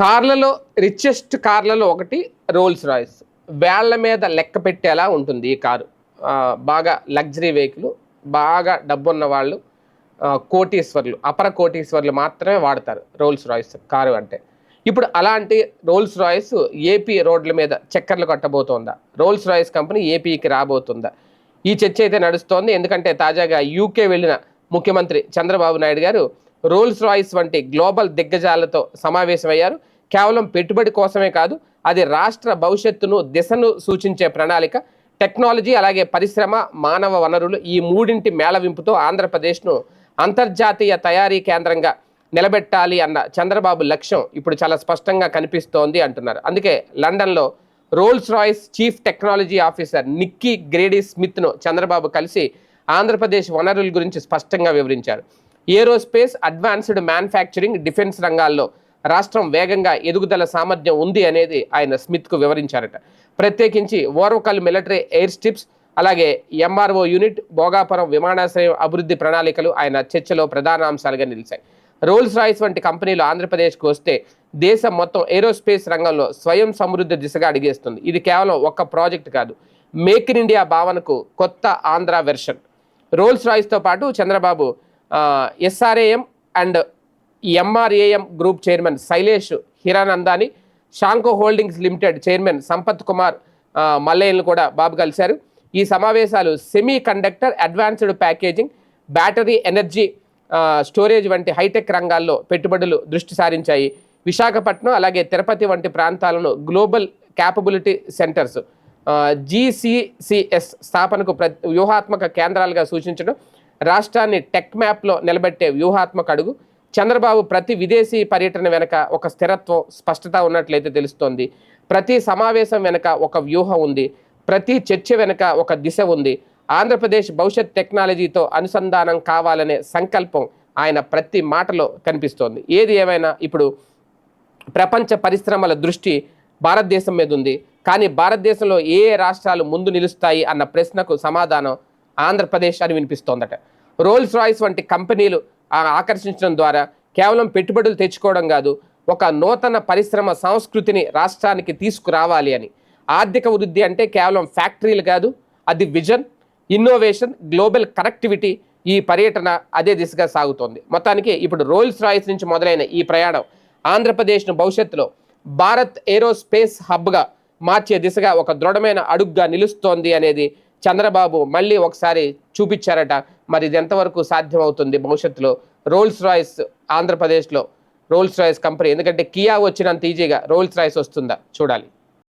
కార్లలో రిచెస్ట్ కార్లలో ఒకటి రోల్స్ రాయిస్ వేళ్ళ మీద లెక్క పెట్టేలా ఉంటుంది ఈ కారు. బాగా లగ్జరీ వెహికల్ బాగా డబ్బున్న వాళ్ళు కోటీశ్వర్లు అపర కోటీశ్వర్లు మాత్రమే వాడతారు రోల్స్ రాయిస్ కారు అంటే. ఇప్పుడు అలాంటి రోల్స్ రాయిస్ ఏపీ రోడ్ల మీద చక్కర్లు కట్టబోతోందా? రోల్స్ రాయిస్ కంపెనీ ఏపీకి రాబోతుందా? ఈ చర్చ అయితే నడుస్తోంది. ఎందుకంటే తాజాగా యూకే వెళ్ళిన ముఖ్యమంత్రి చంద్రబాబు నాయుడు గారు రోల్స్ రాయిస్ వంటి గ్లోబల్ దిగ్గజాలతో సమావేశమయ్యారు. కేవలం పెట్టుబడి కోసమే కాదు అది రాష్ట్ర భవిష్యత్తును దిశను సూచించే ప్రణాళిక టెక్నాలజీ అలాగే పరిశ్రమ మానవ వనరులు ఈ మూడింటి మేళవింపుతో ఆంధ్రప్రదేశ్ను అంతర్జాతీయ తయారీ కేంద్రంగా నిలబెట్టాలి అన్న చంద్రబాబు లక్ష్యం ఇప్పుడు చాలా స్పష్టంగా కనిపిస్తోంది అంటున్నారు. అందుకే లండన్లో Rolls Royce chief technology officer Nikki Grady స్మిత్ను Chandrababu కలిసి ఆంధ్రప్రదేశ్ వనరుల గురించి స్పష్టంగా వివరించారు. ఏరోస్పేస్ అడ్వాన్స్డ్ మ్యానుఫ్యాక్చరింగ్ డిఫెన్స్ రంగాల్లో రాష్ట్రం వేగంగా ఎదుగుదల సామర్థ్యం ఉంది అనేది ఆయన స్మిత్కు వివరించారట. ప్రత్యేకించి ఓర్వకల్ మిలిటరీ ఎయిర్ స్ట్రిప్స్ అలాగే ఎంఆర్ఓ యూనిట్ భోగాపురం విమానాశ్రయం అభివృద్ధి ప్రణాళికలు ఆయన చర్చలో ప్రధాన అంశాలుగా నిలిచాయి. రోల్స్ రాయిస్ వంటి కంపెనీలు ఆంధ్రప్రదేశ్కు వస్తే దేశం మొత్తం ఏరోస్పేస్ రంగంలో స్వయం సమృద్ధి దిశగా అడిగేస్తుంది. ఇది కేవలం ఒక్క ప్రాజెక్ట్ కాదు మేక్ ఇన్ ఇండియా భావనకు కొత్త ఆంధ్ర వెర్షన్. రోల్స్ రాయిస్తో పాటు Chandrababu SRAM and MRAM group chairman Shailesh Hiranandani షాంకో holdings limited chairman Sampath Kumar మల్లయ్యను కూడా బాబు కలిశారు. ఈ సమావేశాలు semiconductor advanced packaging battery energy storage వంటి హైటెక్ రంగాల్లో పెట్టుబడులు దృష్టి సారించాయి. విశాఖపట్నం అలాగే తిరుపతి వంటి ప్రాంతాలను గ్లోబల్ క్యాపబిలిటీ సెంటర్స్ జీసీసీఎస్ స్థాపనకు ప్ర వ్యూహాత్మక కేంద్రాలుగా సూచించడం రాష్ట్రాన్ని టెక్ మ్యాప్లో నిలబెట్టే వ్యూహాత్మక అడుగు. చంద్రబాబు ప్రతి విదేశీ పర్యటన వెనక ఒక స్థిరత్వం స్పష్టత ఉన్నట్లయితే తెలుస్తోంది. ప్రతి సమావేశం వెనక ఒక వ్యూహం ఉంది. ప్రతి చర్చ వెనక ఒక దిశ ఉంది. ఆంధ్రప్రదేశ్ భవిష్యత్ టెక్నాలజీతో అనుసంధానం కావాలనే సంకల్పం ఆయన ప్రతి మాటలో కనిపిస్తోంది. ఏది ఏమైనా ఇప్పుడు ప్రపంచ పరిశ్రమల దృష్టి భారతదేశం మీద ఉంది. కానీ భారతదేశంలో ఏ ఏ రాష్ట్రాలు ముందు నిలుస్తాయి అన్న ప్రశ్నకు సమాధానం ఆంధ్రప్రదేశ్ అని వినిపిస్తోందట. రోల్స్ రాయిస్ వంటి కంపెనీలు ఆకర్షించడం ద్వారా కేవలం పెట్టుబడులు తెచ్చుకోవడం కాదు ఒక నూతన పరిశ్రమ సంస్కృతిని రాష్ట్రానికి తీసుకురావాలి అని. ఆర్థిక వృద్ధి అంటే కేవలం ఫ్యాక్టరీలు కాదు అది విజన్ ఇన్నోవేషన్ గ్లోబల్ కనెక్టివిటీ ఈ పర్యటన అదే దిశగా సాగుతోంది. మొత్తానికి ఇప్పుడు రోల్స్ రాయిస్ నుంచి మొదలైన ఈ ప్రయాణం ఆంధ్రప్రదేశ్ను భవిష్యత్తులో భారత్ ఏరోస్పేస్ హబ్గా మార్చే దిశగా ఒక దృఢమైన అడుగ్గా నిలుస్తోంది అనేది చంద్రబాబు మళ్ళీ ఒకసారి చూపించారట. మరి ఇది ఎంతవరకు సాధ్యమవుతుంది భవిష్యత్తులో? రోల్స్ రాయిస్ ఆంధ్రప్రదేశ్లో రోల్స్ రాయిస్ కంపెనీ. ఎందుకంటే కియా వచ్చినంత ఈజీగా రోల్స్ రాయిస్ వస్తుందా? చూడాలి.